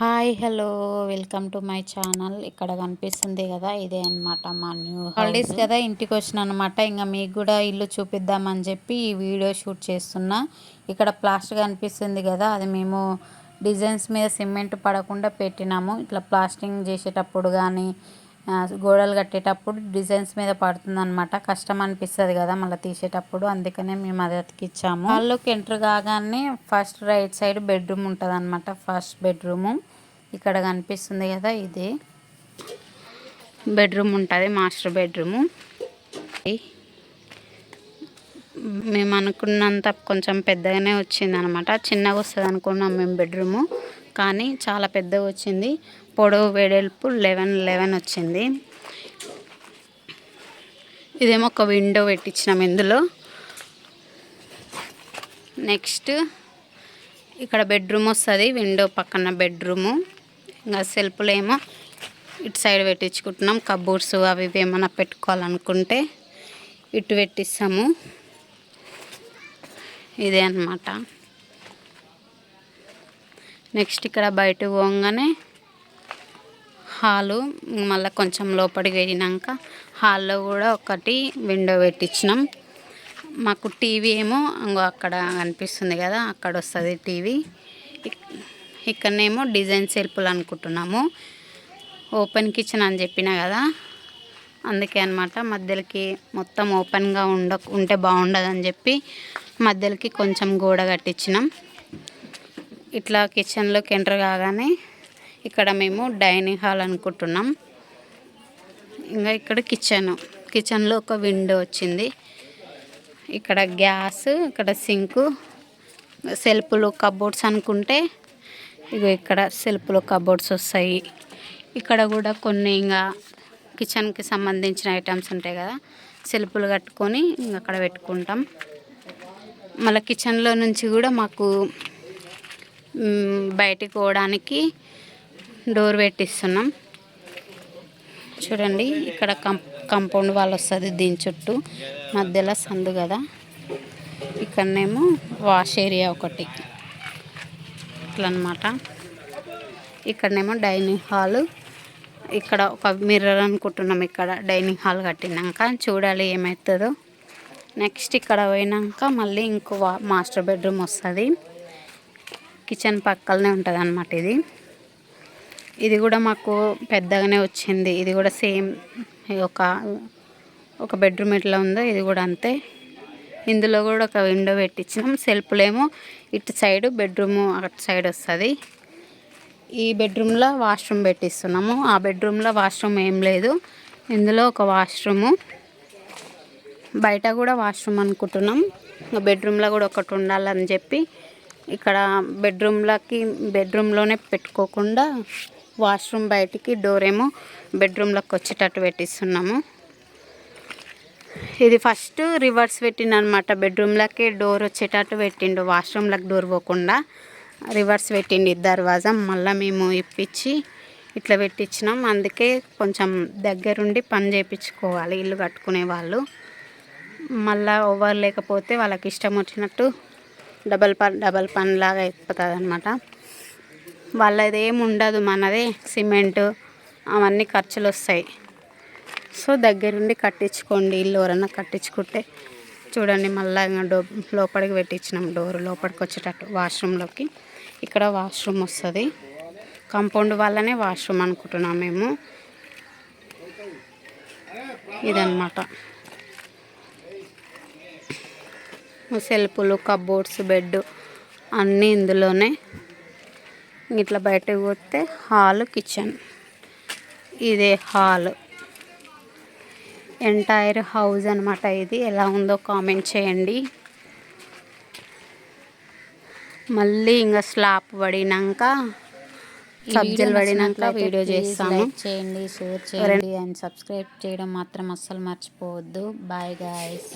Hi hello welcome to my channel. ఇక్కడ కనిపిస్తుంది కదా ఇదే అనమాట మా న్యూ హాలిడేస్ కదా ఇంటికి వచ్చిన అనమాట ఇంకా మీకు కూడా ఇల్లు చూపిద్దామని చెప్పి ఈ వీడియో షూట్ చేస్తున్నా. ఇక్కడ ప్లాస్టర్ కనిపిస్తుంది కదా అది మేము డిజైన్స్ మీద సిమెంట్ పడకుండా పెట్టినాము. ఇట్లా ప్లాస్టింగ్ చేసేటప్పుడు కానీ గోడలు కట్టేటప్పుడు డిజైన్స్ మీద పడుతుంది అనమాట కష్టం అనిపిస్తుంది కదా మళ్ళీ తీసేటప్పుడు. అందుకనే మేము అది అతికిచ్చాము. వాళ్ళకి ఎంటర్ కాగానే ఫస్ట్ రైట్ సైడ్ బెడ్రూమ్ ఉంటుంది అనమాట ఫస్ట్ బెడ్రూము. ఇక్కడ కనిపిస్తుంది కదా ఇది. బెడ్రూమ్ ఉంటుంది మాస్టర్ బెడ్రూము. మేము అనుకున్నంత కొంచెం పెద్దగానే వచ్చింది అనమాట చిన్నగా వస్తుంది అనుకున్నాం మేము బెడ్రూము. కానీ చాలా పెద్దగా వచ్చింది. పొడవు వెడల్పు లెవెన్ లెవెన్ వచ్చింది. ఇదేమో ఒక విండో పెట్టించినాం ఇందులో. నెక్స్ట్ ఇక్కడ బెడ్రూమ్ వస్తుంది విండో పక్కన బెడ్రూము. ఇంకా సెల్ఫ్లు ఏమో ఇటు సైడ్ పెట్టించుకుంటున్నాం. కబోర్డ్స్ అవి ఇవి ఏమైనా పెట్టుకోవాలనుకుంటే ఇటు పెట్టిస్తాము. ఇదే అనమాట నెక్స్ట్ ఇక్కడ బయట పోగానే హాలు మళ్ళీ కొంచెం లోపలికి వెళ్ళినాక హాల్లో కూడా ఒకటి విండో పెట్టించినాం. మాకు టీవీ ఏమో అక్కడ కనిపిస్తుంది కదా అక్కడ వస్తుంది టీవీ. ఇక్కడనేమో డిజైన్ సెల్ఫ్లు అనుకుంటున్నాము ఓపెన్ కిచెన్ అని చెప్పిన కదా అందుకే అనమాట మధ్యలోకి మొత్తం ఓపెన్గా ఉండ ఉంటే బాగుండదని చెప్పి మధ్యలోకి కొంచెం గోడ కట్టించినాం. ఇట్లా కిచెన్లోకి ఎంటర్ కాగానే ఇక్కడ మేము డైనింగ్ హాల్ అనుకుంటున్నాం. ఇంకా ఇక్కడ కిచెన్ కిచెన్లో ఒక విండో వచ్చింది. ఇక్కడ గ్యాస్ ఇక్కడ సింకు సెల్ఫ్లు కబోర్డ్స్ అనుకుంటే ఇగో ఇక్కడ సెల్ఫ్లో కబోర్డ్స్ వస్తాయి. ఇక్కడ కూడా కొన్ని ఇంకా కిచెన్కి సంబంధించిన ఐటమ్స్ ఉంటాయి కదా సెల్ఫ్లు కట్టుకొని ఇంకా అక్కడ పెట్టుకుంటాం. మళ్ళీ కిచెన్లో నుంచి కూడా మాకు బయటికి పోవడానికి డోర్ పెట్టిస్తున్నాం. చూడండి ఇక్కడ కంపౌండ్ వాళ్ళు వస్తుంది దీని చుట్టూ మధ్యలో సందు కదా. ఇక్కడనేమో వాష్ ఏరియా ఒకటి. ఇట్లా అనమాట ఇక్కడనేమో డైనింగ్ హాల్. ఇక్కడ ఒక మిర్రర్ అనుకుంటున్నాం ఇక్కడ. డైనింగ్ హాల్ కట్టినాక చూడాలి ఏమవుతుందో నెక్స్ట్ ఇక్కడ పోయినాక మళ్ళీ ఇంకో మాస్టర్ బెడ్రూమ్ వస్తుంది. కిచెన్ పక్కలనే ఉంటుంది అనమాట ఇది. ఇది కూడా మాకు పెద్దగానే వచ్చింది. ఇది కూడా సేమ్ ఒక ఒక బెడ్రూమ్ ఎట్లా ఉందో ఇది కూడా అంతే. ఇందులో కూడా ఒక విండో పెట్టించినాం. సెల్ఫ్లేమో ఇటు సైడ్ బెడ్రూమ్ అటు సైడ్ వస్తుంది. ఈ బెడ్రూమ్లో వాష్రూమ్ పెట్టిస్తున్నాము. ఆ బెడ్రూమ్లో వాష్రూమ్ ఏం లేదు. ఇందులో ఒక వాష్రూము. బయట కూడా వాష్రూమ్ అనుకుంటున్నాం. బెడ్రూమ్లో కూడా ఒకటి ఉండాలని చెప్పి ఇక్కడ బెడ్రూమ్లకి బెడ్రూమ్లోనే పెట్టుకోకుండా వాష్రూమ్ బయటికి డోర్ ఏమో బెడ్రూమ్లోకి వచ్చేటట్టు పెట్టిస్తున్నాము. ఇది ఫస్ట్ రివర్స్ పెట్టిండు అనమాట బెడ్రూమ్లకి డోర్ వచ్చేటట్టు పెట్టిండు. వాష్రూమ్లకు డోర్ పోకుండా రివర్స్ పెట్టిండు దర్వాజా. మళ్ళీ మేము ఇప్పించి ఇట్లా పెట్టించినాం. అందుకే కొంచెం దగ్గరుండి పని చేయించుకోవాలి ఇల్లు కట్టుకునే వాళ్ళు. మళ్ళీ ఓవర్ లేకపోతే వాళ్ళకి ఇష్టం వచ్చినట్టు డబల్ పన్ డబల్ పనిలాగా అయిపోతుంది అనమాట వాళ్ళది ఏమి ఉండదు మనదే. సిమెంట్ అవన్నీ ఖర్చులు వస్తాయి సో దగ్గరుండి కట్టించుకోండి. ఇల్లు ఎవరన్నా కట్టించుకుంటే చూడండి మళ్ళీ ఇంకా డో లోపలికి పెట్టించినాం డోర్. లోపలికి వచ్చేటట్టు వాష్రూమ్లోకి ఇక్కడ వాష్రూమ్ వస్తుంది. కాంపౌండ్ వల్లనే వాష్రూమ్ అనుకుంటున్నాం మేము. ఇదన్నమాట. సెల్ఫ్లు కబోర్డ్స్ బెడ్ అన్నీ ఇందులోనే. ఇట్లా బయటకు పోతే హాల్ కిచెన్. ఇదే హాల్. ఎంటైర్ హౌస్ అనమాట ఇది. ఎలా ఉందో కామెంట్ చేయండి. మళ్ళీ ఇంకా స్లాప్ పడినాక సబ్జెలు పడినాక వీడియో చేస్తాను. చేయండి షేర్ చేయండి అండ్ సబ్స్క్రైబ్ చేయడం మాత్రం అస్సలు మర్చిపోవద్దు. Bye guys